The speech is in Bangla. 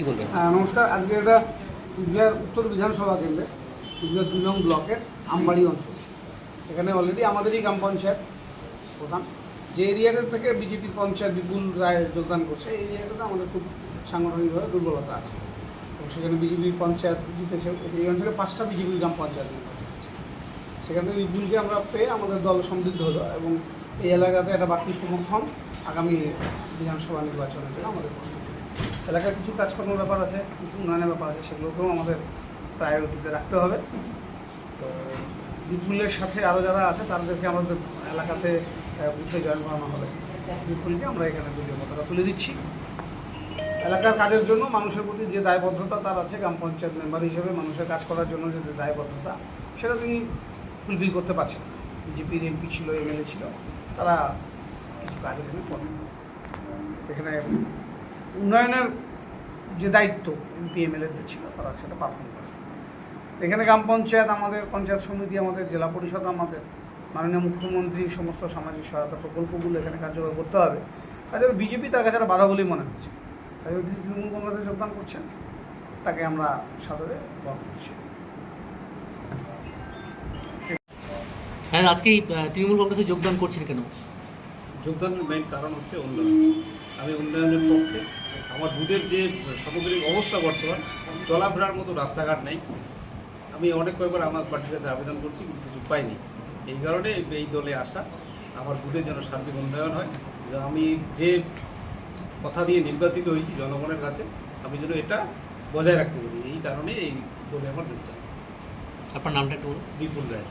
কি বলবেন? হ্যাঁ, নমস্কার। আজকে এটা কুচবিহার উত্তর বিধানসভা কেন্দ্রে কুচবিহার দুই নং ব্লকের আমবাড়ি অঞ্চল। এখানে অলরেডি আমাদেরই গ্রাম পঞ্চায়েত প্রধান। যে এরিয়াটা থেকে বিজেপির পঞ্চায়েত বিপুল রায় যোগদান করছে এই এরিয়াটাতে আমাদের খুব সাংগঠনিকভাবে দুর্বলতা আছে। এবং সেখানে বিজেপির পঞ্চায়েত জিতেছে। এই অঞ্চলে পাঁচটা বিজেপির গ্রাম পঞ্চায়েত সেখান থেকে বিপুলকে আমরা পেয়ে আমাদের দল সমৃদ্ধ হলো এবং এই এলাকাতে একটা বাড়তি সমর্থন আগামী বিধানসভা নির্বাচনের জন্য আমাদের প্রস্তুতি এলাকার কিছু কাজকর্মের ব্যাপার আছে, কিছু উন্নয়নের ব্যাপার আছে, সেগুলোকেও আমাদের প্রায়োরিটিতে রাখতে হবে। তো বিপুলের সাথে আরও যারা আছে, তাদেরকে আমাদের এলাকাতে বুথে জয়েন করানো হবে। বিপুলকে আমরা এখানে দলীয় মতটা তুলে দিচ্ছি। এলাকার কাজের জন্য মানুষের প্রতি যে দায়বদ্ধতা তার আছে, গ্রাম পঞ্চায়েত মেম্বার হিসেবে মানুষের কাজ করার জন্য যে দায়বদ্ধতা, সেটা তিনি ফুলফিল করতে পারছেন। বিজেপির এমপি ছিল এমএলএ ছিল, তারা কিছু কাজ এখানে করেন। এখানে উন্নয়নের যে দায়িত্ব এমপি এমএলএদের ছিল তারা সেটা পালন করে। এখানে গ্রাম পঞ্চায়েত আমাদের পঞ্চায়েত সমিতি আমাদের জেলা পরিষদ আমাদের মাননীয় মুখ্যমন্ত্রী সমস্ত সামাজিক সহায়তা প্রকল্পগুলো এখানে কার্যকর করতে হবে। কাজে বিজেপি তার কাছে একটা বাধা বলেই মনে হচ্ছে। তাই তিনি তৃণমূল কংগ্রেসে যোগদান করছেন তাকে আমরা সাদরে গ্রহণ করছি। হ্যাঁ আজকে তৃণমূল কংগ্রেসে যোগদান করছেন কেন? যোগদানের মেইন কারণ হচ্ছে উন্নয়ন। আমি উন্নয়নের পক্ষে। আমার বুথের যে সামগ্রিক অবস্থা বর্তমান চলাফেরার মতো রাস্তাঘাট নেই। আমি অনেক কয়েকবার আমার পার্টির কাছে আবেদন করছি কিন্তু কিছু পাইনি। এই কারণে এই দলে আসা আমার বুথের যেন সার্বিক উন্নয়ন হয়। যে আমি যে কথা দিয়ে নির্বাচিত হয়েছি জনগণের কাছে আমি যেন এটা বজায় রাখতে পারি। এই কারণে এই দলে আমার যোগদান। আপনার নামটা একটু বিপুল রায়।